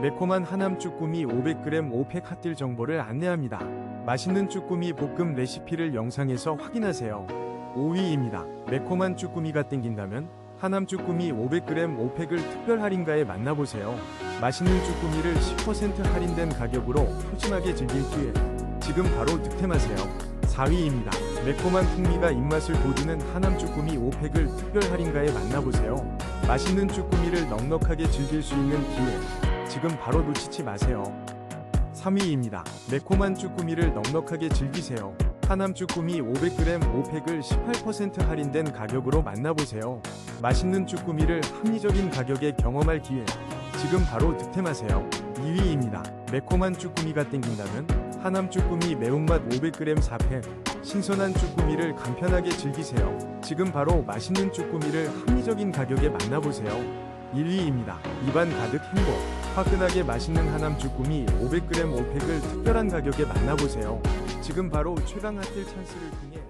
매콤한 하남 쭈꾸미 500g 5팩 핫딜 정보를 안내합니다. 맛있는 쭈꾸미 볶음 레시피를 영상에서 확인하세요. 5위입니다. 매콤한 쭈꾸미가 땡긴다면 하남 쭈꾸미 500g 5팩을 특별 할인가에 만나보세요. 맛있는 쭈꾸미를 10% 할인된 가격으로 푸짐하게 즐길 기회. 지금 바로 득템하세요. 4위입니다. 매콤한 풍미가 입맛을 돋우는 하남 쭈꾸미 5팩을 특별 할인가에 만나보세요. 맛있는 쭈꾸미를 넉넉하게 즐길 수 있는 기회. 지금 바로 놓치지 마세요. 3위입니다. 매콤한 쭈꾸미를 넉넉하게 즐기세요. 하남 쭈꾸미 500g 5팩을 18% 할인된 가격으로 만나보세요. 맛있는 쭈꾸미를 합리적인 가격에 경험할 기회. 지금 바로 득템하세요. 2위입니다. 매콤한 쭈꾸미가 땡긴다면 하남 쭈꾸미 매운맛 500g 4팩. 신선한 쭈꾸미를 간편하게 즐기세요. 지금 바로 맛있는 쭈꾸미를 합리적인 가격에 만나보세요. 1위입니다. 입안 가득 행복. 화끈하게 맛있는 하남 쭈꾸미 500g 5팩을 특별한 가격에 만나보세요. 지금 바로 최강 핫딜 찬스를 통해